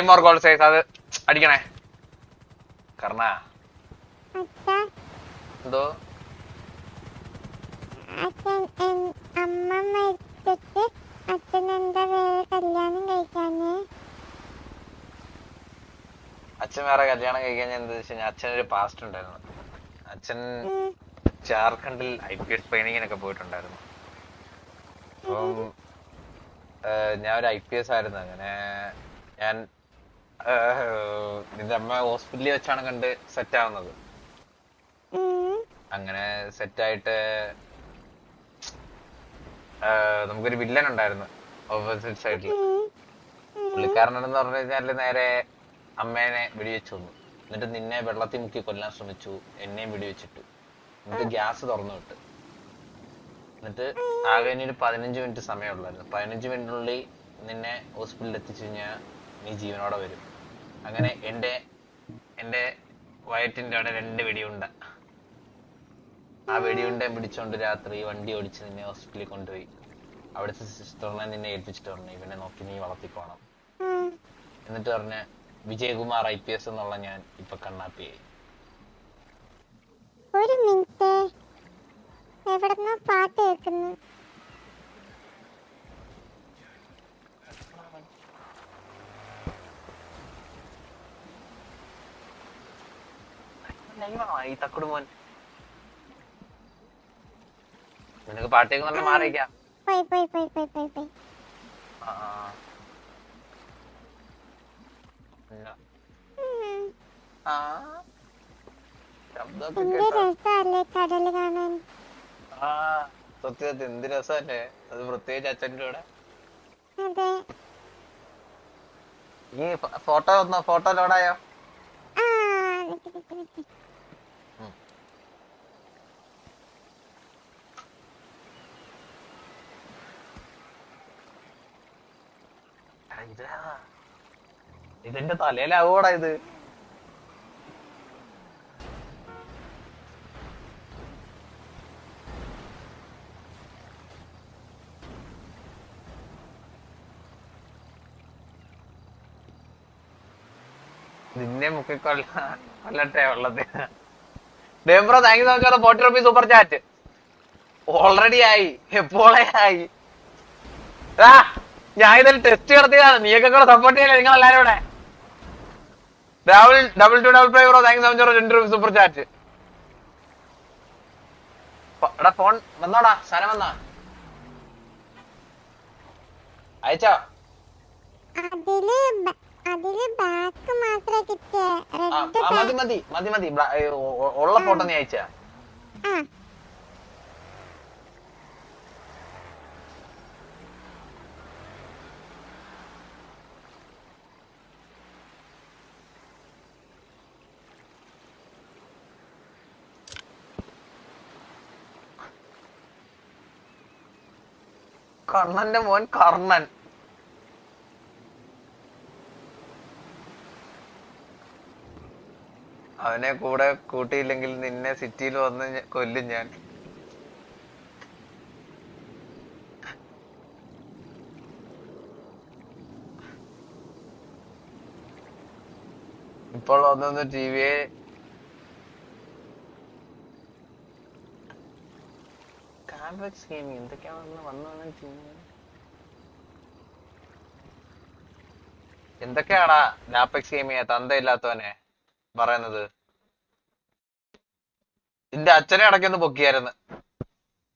Five more goal size അത് അടിക്കണേ. കർണ. എന്തോ? അച്ഛൻ എൻ- അമ്മ മരിച്ചിട്ട് അച്ഛൻ എന്താ വേറെ കല്യാണം അച്ഛൻ വേറെ കല്യാണം കഴിക്കാൻ എന്താ വെച്ചാൽ അച്ഛനൊരു പാസ്റ്റ് ഉണ്ടായിരുന്നു. അച്ഛൻ ജാർഖണ്ഡിൽ ഐ പി എസ് ട്രെയിനിങ്ങിനൊക്കെ പോയിട്ടുണ്ടായിരുന്നു. അപ്പം ഞാൻ ഒരു ഐ പി എസ് ആയിരുന്നു. അങ്ങനെ ഞാൻ നിന്റെ അമ്മ ഹോസ്പിറ്റലിൽ വെച്ചാണ് കണ്ട് സെറ്റ് ആവുന്നത്. അങ്ങനെ സെറ്റ് ആയിട്ട് നമുക്കൊരു വില്ലൻ ഉണ്ടായിരുന്നു ഓപ്പോസിറ്റ് സൈഡിൽ പുള്ളിക്കാരനെന്ന് പറഞ്ഞു കഴിഞ്ഞാൽ നേരെ അമ്മേനെ വെടിവെച്ചു വന്നു എന്നിട്ട് നിന്നെ വെള്ളത്തിൽ മുക്കി കൊല്ലാൻ ശ്രമിച്ചു എന്നെയും വെടിവെച്ചിട്ടു. എന്നിട്ട് ഗ്യാസ് തുറന്നു വിട്ട്. എന്നിട്ട് ആകെ ഇനി ഒരു പതിനഞ്ച് മിനിറ്റ് സമയമുള്ളായിരുന്നു. പതിനഞ്ച് മിനിറ്റിനുള്ളിൽ നിന്നെ ഹോസ്പിറ്റലിൽ എത്തിച്ചു കഴിഞ്ഞാൽ നീ ജീവനോടെ വരും. അങ്ങനെ എന്റെ എന്റെ വയറ്റിന്റെ അവിടെ രണ്ട് വെടിയുണ്ട. ആ വെടിയുണ്ട പിടിച്ചോണ്ട് രാത്രി വണ്ടി ഓടിച്ച് നിന്നെ ഹോസ്പിറ്റലിൽ കൊണ്ടുപോയി. അവിടുത്തെ സിസ്റ്ററിനെ നിന്നെ ഏൽപ്പിച്ചിട്ട് പറഞ്ഞു ഇവനെ നോക്കി നീ വളർത്തിക്കോണം. എന്നിട്ട് പറഞ്ഞ വിജയകുമാർ ഐ പി എസ് എന്നുള്ള ഞാൻ ഇപ്പൊ കണ്ണാപ്പിയായി ഒരു മിനിറ്റ്. എവിടുന്നോ പാട്ട് കേൾക്കുന്നു. ഈ തക്കുട് മോൻ നിനക്ക് പാട്ടേക്ക് നല്ല മാറിയിക്കാം. സത്യത്തിൽ എന്ത് രസമല്ലേ? അത് പ്രത്യേകിച്ച് അച്ഛന്റെ കൂടെ. ഈ ഫോട്ടോ ഒന്ന് ഫോട്ടോ ലോഡായോ ആ നിക്ക് നിക്ക് നിക്ക് ഇതാ ഇതെന്റെ തലയിലാവൂടാ ഇത്. നിന്നെ മുക്കിക്കൊല്ല കൊല്ലട്ടെ വെള്ളത്തിൽ ഡേംബ്രോ thank you so forty rupees super chat already ആയി. എപ്പോളെ ആയി? ആ. ഞാൻ ഇതിൽ ടെസ്റ്റ് നടത്തിയതാണ്. നീയൊക്കെ കൂടെ സപ്പോർട്ട് ചെയ്യല്ലേ നിങ്ങൾ എല്ലാരും കൂടെ double double two double five bro thank you so much രണ്ട് റുപ്പീസ് സൂപ്പർ ചാറ്റ് എടാ ഫോൺ വന്നോടാ. സാധനം വന്നാ? അയച്ചോ? അതിൽ അതിൽ ബാക്ക് മാത്രമേ കിട്ടിയ. റെഡ് ആ, മതി മതി മതി മതി. ഉള്ള ഫോട്ടോ നീ അയച്ചാ. കണ്ണന്റെ മോൻ കർണൻ. അവനെ കൂടെ കൂട്ടിയില്ലെങ്കിൽ നിന്നെ സിറ്റിയിൽ വന്ന് കൊല്ലും ഞാൻ. ഇപ്പോൾ ഒന്നൊന്ന് ടി വിയെ കാംബക്സ് ഗെയിമിംഗ് എന്തൊക്കെയാണെന്ന് വന്നു ചെയ്യുന്നത് എന്തൊക്കെയാടാ ലാപ്പെക്സ് ഗെയിമിങ് തന്തയില്ലാത്തവനെ പറയുന്നത്? എന്റെ അച്ഛനെ ഇടയ്ക്കൊന്ന് പൊക്കിയായിരുന്നു.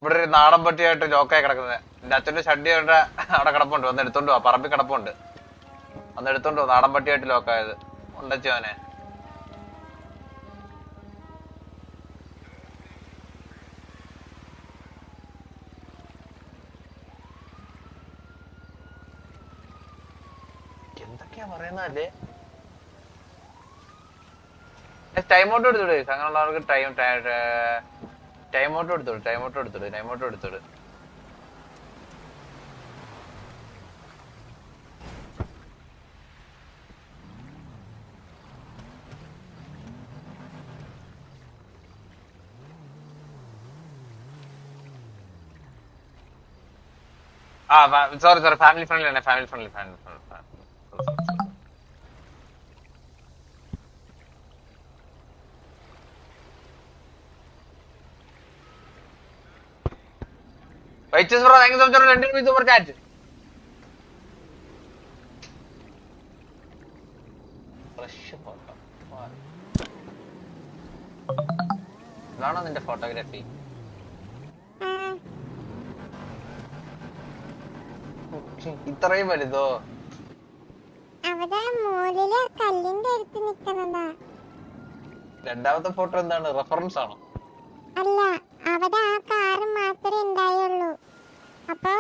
ഇവിടെ ഒരു നാടൻ പട്ടിയായിട്ട് ലോക്കായി കിടക്കുന്നത്. എന്റെ അച്ഛന്റെ ഷഡ്ഡി അവിടെ അവിടെ കിടപ്പുണ്ട്. വന്ന് എടുത്തോണ്ട് പോവാ പറമ്പിൽ കിടപ്പുണ്ട്. വന്ന് എടുത്തോണ്ട് പോവാ നാടൻ പട്ടിയായിട്ട് ലോക്കായത്. ഉണ്ടച്ചോനെ എന്തൊക്കെയാ പറയുന്നല്ലേ ടൈം ഔട്ട് എടുത്തോട്. അങ്ങനെയുള്ളവർക്ക് ടൈം ടൈം ഔട്ട് എടുത്തോട് ടൈം ഔട്ട് എടുത്തോട് ടൈം ഔട്ട് എടുത്തോട്. ആ സോറി സോറി ഫാമിലി ഫ്രണ്ട്ലി ആണ് ഫാമിലി ഫ്രണ്ട്ലി ഫാമിലി ഫ്രണ്ട്ലി വൈച്ചസ് ബ്രോ താങ്ക് സോ രണ്ട് രൂപ സൂപ്പർ ചാറ്റ് ഫ്രഷ് ഫോട്ടോ ഇതാണോ നിന്റെ ഫോട്ടോഗ്രാഫി ഇത്രയും വലുതോ? അവിടെ മോളിൽ കല്ലിന്റെ അടുത്ത് നിക്കുന്നതാ രണ്ടാമത്തെ ഫോട്ടോ എന്താണ്? റെഫറൻസ് ആണോ? അല്ല അവിടെ ആ കാറ് മാത്രമേ ഉണ്ടായുള്ളൂ. അപ്പൊ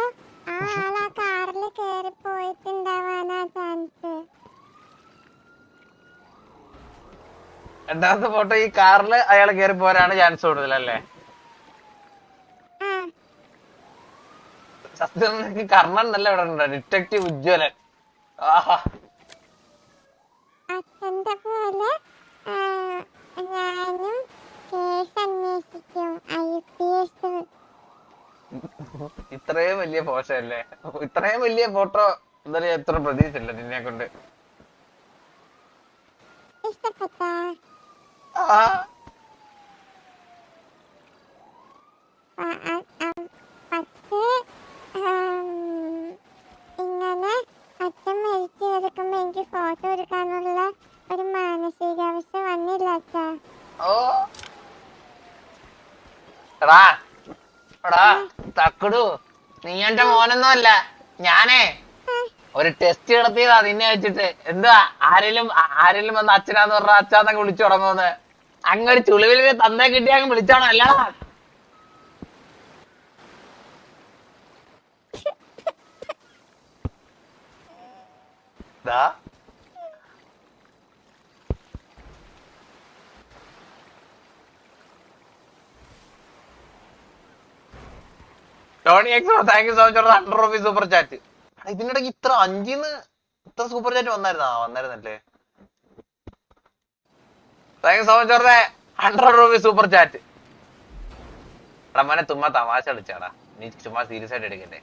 ആ ആൾ ആ കാറിൽ കേറി പോയിട്ടുണ്ടാവാനാ ചാൻസ് രണ്ടാമത്തെ ഫോട്ടോ ഈ കാറിൽ അയാൾ കേറി പോരാണ് ചാൻസ് കൂടുതൽ അല്ലേ സത്യം കർണൻ നല്ല ഇവിടെ ഉണ്ട്. ഡിറ്റക്റ്റീവ് ഉജ്ജ്വലൻ. ആഹാ. അച്ഛന്റെ പോലെ ഞാനും കേസ് അന്വേഷിക്കും. ഇത്രയും വലിയ പോഷല്ലേ അല്ലേ ഇത്രയും വലിയ ഫോട്ടോ എന്താ എത്ര പ്രതീക്ഷയില്ല നിന്നെ കൊണ്ട്. പക്ഷേ ഇങ്ങനെ അച്ഛൻ മരിച്ചു കിടക്കുമ്പോ എനിക്ക് ഫോട്ടോ എടുക്കാനുള്ള ഒരു മാനസികാവസ്ഥ വന്നില്ല അച്ഛാ. ഓ. എടാ തക്കടു നീ എന്റെ മോനൊന്നും അല്ല ഞാനേ ഒരു ടെസ്റ്റ് നടത്തിയതാ നിന്നെ വെച്ചിട്ട്. എന്താ ആരെങ്കിലും ആരെങ്കിലും വന്ന് അച്ഛനാന്ന് പറഞ്ഞ അച്ഛാന്നൊക്കെ വിളിച്ചു തുടങ്ങുമെന്ന്. അങ്ങൊരു ചുളിവിൽ തന്നേ കിട്ടി അങ്ങ് വിളിച്ചോണം അല്ല. ദാ. Tony Exo thank you so much hundred rupees super chat ഇതിനിടയ്ക്ക് ഇത്ര അഞ്ചിന്ന് ഇത്ര സൂപ്പർ ചാറ്റ് വന്നായിരുന്നാ? വന്നായിരുന്നല്ലേ? താങ്ക് യു സോ മച്ച് പറഞ്ഞ ഹൺഡ്രഡ് റുപ്പീസ് സൂപ്പർ ചാറ്റ് എടാ മോനെ തുമ്മ തമാശ കളിച്ചാടാ. നീ ചുമ്മാ സീരിയസ് ആയിട്ട് എടുക്കല്ലേ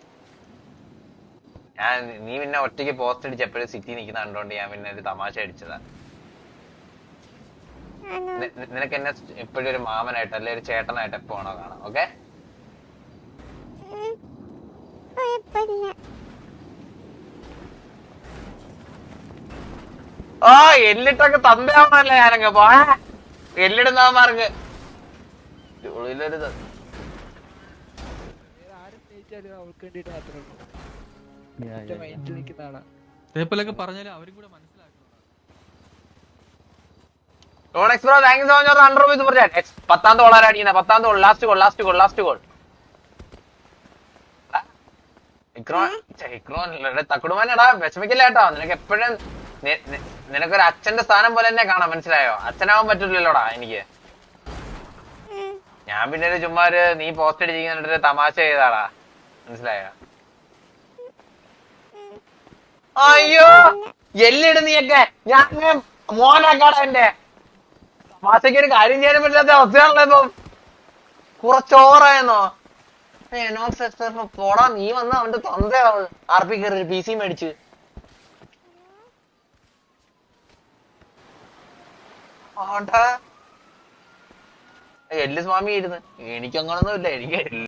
ഞാൻ നീ പിന്നെ ഒറ്റയ്ക്ക് പോസ്റ്റ് അടിച്ച് എപ്പോഴും സിറ്റി നിൽക്കുന്ന കണ്ടോണ്ട് ഞാൻ പിന്നെ ഒരു തമാശ അടിച്ചതാ. നിനക്ക് എന്നെ എപ്പോഴും ഒരു മാമനായിട്ട് അല്ലെ ഒരു ചേട്ടനായിട്ട് എപ്പോ ആണോ കാണാം ഓക്കെ ഓ എല്ലിട്ടൊക്കെ തന്തയാവണല്ലേ ഞാനങ്ങ് പോ എല്ലിടുന്നവന്മാർക്ക് പത്താം തോളാണ് പത്താം തോൾ last goal last goal last goal ഇക്രോൺ ഇക്രോൺ തക്കുടുമാനടാ വിഷമിക്കില്ല കേട്ടോ. നിനക്ക് എപ്പോഴും നിനക്കൊരു അച്ഛന്റെ സ്ഥാനം പോലെ തന്നെ കാണാം മനസ്സിലായോ? അച്ഛനാവാൻ പറ്റില്ലല്ലോടാ എനിക്ക്. ഞാൻ പിന്നെ ഒരു ചുമ്മാ ഒരു നീ പോസ്റ്റ് അടിച്ചിരിക്കുന്ന തമാശ ചെയ്താടാ. മനസ്സിലായോ? അയ്യോ! എല്ലിട് നീയൊക്കെ. ഞാൻ മോനാക്കാടാ എന്റെ. തമാശക്ക് ഒരു കാര്യം ചെയ്യാൻ പറ്റാത്ത അവസ്ഥയാണല്ലോ ഇപ്പം. കുറച്ചോറായെന്നോ? പോടാ നീ വന്ന അവന്റെ തൊന്തയാവ് ആർ പി കയറി പി സി മേടിച്ച് എല്ല് സ്വാമി ഇരുന്ന് എനിക്കങ്ങനൊന്നും ഇല്ല എനിക്ക്